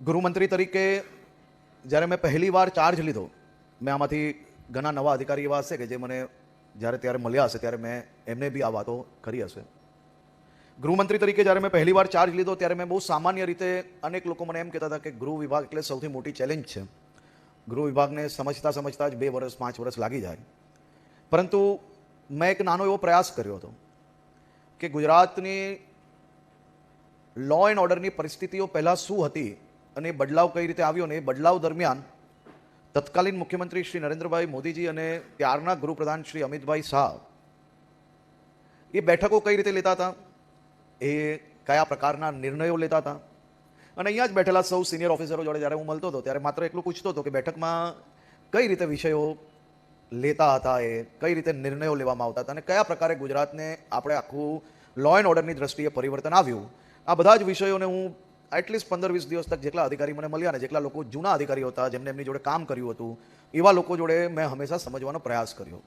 ગૃહમંત્રી તરીકે જ્યારે મેં પહેલી વાર ચાર્જ લીધો, મેં આમાંથી ઘણા નવા અધિકારી એવા હશે કે જે મને જ્યારે ત્યારે મળ્યા હશે, ત્યારે મેં એમને બી આ વાતો કરી હશે. ગૃહમંત્રી તરીકે જ્યારે મેં પહેલી વાર ચાર્જ લીધો, ત્યારે મેં બહુ સામાન્ય રીતે અનેક લોકો મને એમ કહેતા હતા કે ગૃહ વિભાગ એટલે સૌથી મોટી ચેલેન્જ છે. ગૃહ વિભાગને સમજતા સમજતા જ બે વર્ષ પાંચ વર્ષ લાગી જાય. પરંતુ મેં એક નાનો એવો પ્રયાસ કર્યો હતો કે ગુજરાતની લો એન્ડ ઓર્ડરની પરિસ્થિતિઓ પહેલાં શું હતી અને એ બદલાવ કઈ રીતે આવ્યો ને એ બદલાવ દરમિયાન તત્કાલીન મુખ્યમંત્રી શ્રી નરેન્દ્રભાઈ મોદીજી અને ત્યારના ગૃહપ્રધાન શ્રી અમિતભાઈ શાહ એ બેઠકો કઈ રીતે લેતા હતા? એ કયા પ્રકારના નિર્ણયો લેતા હતા? અને અહીંયા જ બેઠેલા સૌ સિનિયર ઓફિસરો જોડે જ્યારે હું મળતો હતો, ત્યારે માત્ર એટલું પૂછતો હતો કે બેઠકમાં કઈ રીતે વિષયો લેતા હતા એ, કઈ રીતે નિર્ણયો લેવામાં આવતા હતા અને કયા પ્રકારે ગુજરાતને આપણે આખું લો એન્ડ ઓર્ડરની દ્રષ્ટિએ પરિવર્તન આવ્યું? આ બધા જ વિષયોને હું એટલીસ્ટ પંદર વીસ દિવસ તક જેટલા અધિકારી મને મળ્યા ને જેટલા લોકો જૂના અધિકારીઓ હતા જેમને એમની જોડે કામ કર્યું હતું, એવા લોકો જોડે મેં હંમેશા સમજવાનો પ્રયાસ કર્યો.